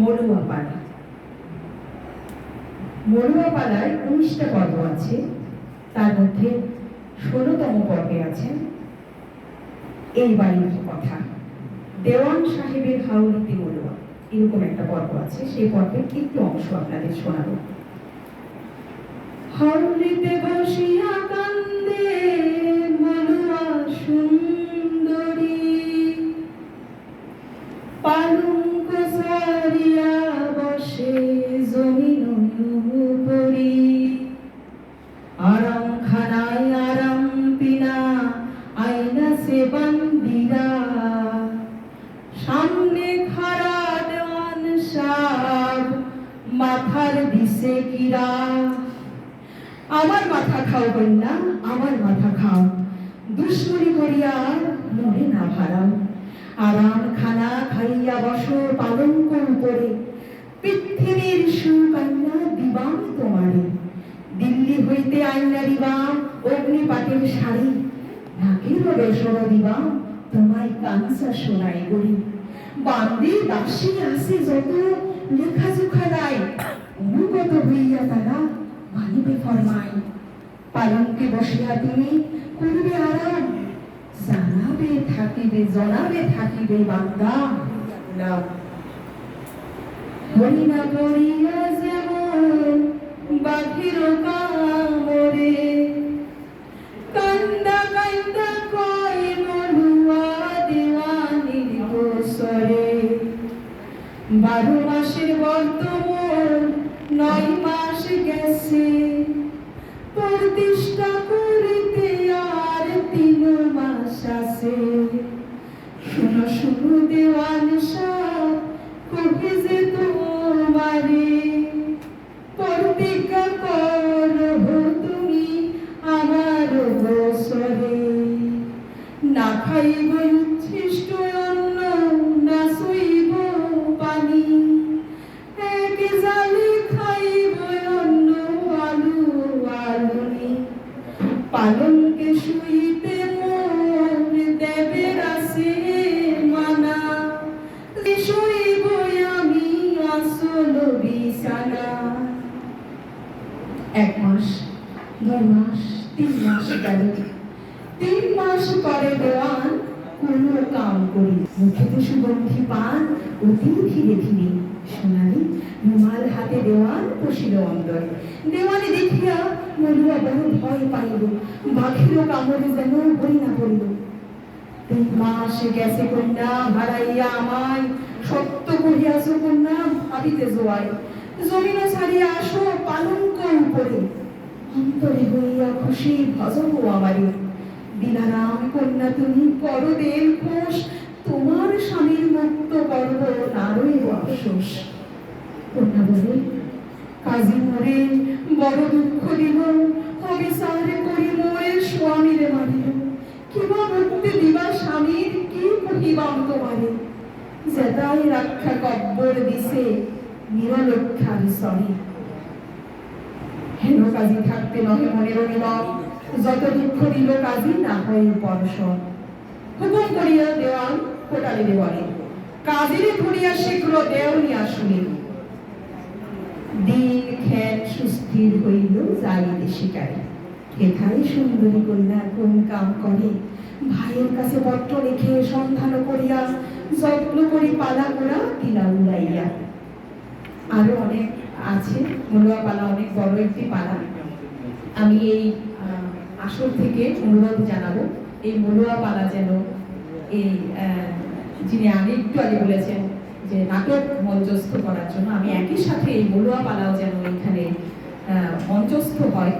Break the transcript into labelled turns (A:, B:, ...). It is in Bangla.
A: মরুয়া পালা মরুয়া উনিশটা পর্ব আছে, তার মধ্যে ষোলোতম পর্বে আছেন এই বাড়ির কথা। দেওয়ান সাহেবের হাউলিতে মরুয়া এরকম একটা পর্ব আছে, সেই পর্বের একটু অংশ আপনাদের শোনাবো। হাউলিতে বসিয়া কান্দে জমিন আরাম খানায় আরাম পিনা বান্দিরা। সামনে খাড়া দেওয়ান সাব মাথার দিছে কিরা। আমার মাথা খাও কন্যা, আমার মাথা খাও। দুশ্মনী করিয়া মনে না ভাড়াও আরাম খানা খাইয়া বসো পালঙ্ক উপরে। পৃথিবীর সুকন্যা দিবাম তোমারে। দিল্লি হইতে আইনা দিবাম অগ্নিপাটের শাড়ি। ঢাকের বেসর দিবাম তোমায় কাঞ্চা শোনাই গরি বান্দি দাসী আসে যত, লেখা জোখা নাই। অনুগত হইয়া তারা মানিবে ফরমাই পালঙ্কে বসিয়া তুমি করবে আরাম। জানাবে, থাকিবে, জনাবে, থাকিবে বান্দা। না হরিণা পড়িয়া যেমন বাঘের কামড়ে। কান্দা কান্দা কয় মনুয়া দেওয়ানির গোসরে বারো মাসের বর্তমান, নয় মাস গেছে। প্রতিষ্ঠা করিতে আর তিন মাস আছে। শুনো শুনো দেওয়ান না খাইব উচ্ছিষ্ট অন্ন, না সইব পানি। এক জালে খাইব অন্ন, আলু, আলুনি। পালনকে শুইতে মন দেবে রাসে মানা। শুইব আমি আসল বিছানা। এক মাস দুই মাস, তিন মাস গেল তিন মাস পরে দেওয়ান কোনো কাম করি মুখেতে সুগন্ধি পান অতি ধীরে ধীরে সোনালি রুমাল হাতে দেওয়ান বসিল অন্দর দেওয়ানে দেখিয়া মরিয়া বড় ভয় পাইল বাঘের কামড়ে যেন বই না পড়িল তিন মাস গেছে কন্যা হারাইয়া আমায় সত্য করিয়াছ কন্যা ভাবিতে জোয়াই জমিন ছাড়িয়া আসো পালঙ্ক উপরে অন্তরে হইয়া খুশি ভজব আমারে দিলারাম কন্যা, তুমি করদেল ঘোষ তোমার স্বামীর মুক্ত করব নারই আফসোস কন্যা বলে কাজী মোরে বড় দুঃখ অবিচার করি মারিল কিবা মুক্তি দিবা স্বামীর, কি কহিবাম তোমারে? রক্ষা কব্বর দিছে নিরলক্ষার হেন কাজী থাকতে নহে মনের অভিমত যত দুঃখ দিল কাজী, না হয় পরশন হুকুম করিয়া দেওয়ান কোটালি দেওয়ানে কাজীরে ধরিয়া শীঘ্র দেওয়ানি আসুনি। দিন খেন সুস্থির হইল যাইতে শিকারে এখানে সুন্দরী কন্যা কোন কাম করে? ভাইয়ের কাছে পত্র লিখে সন্ধান করিয়া, যত্ন করি পালা করা তিলা উড়াইয়া। আরও অনেক আছে মনুয়া পালা অনেক বড় একটি পালা। আমি এই আসর থেকে অনুরোধ জানাব। এই মনুয়া পালা যেন এই যিনি আমি একটু আগে বলেছেন যে নাটক মঞ্চস্থ করার জন্য, আমি একই সাথে এই মলুয়া পালাও যেন এখানে মঞ্চস্থ হয়।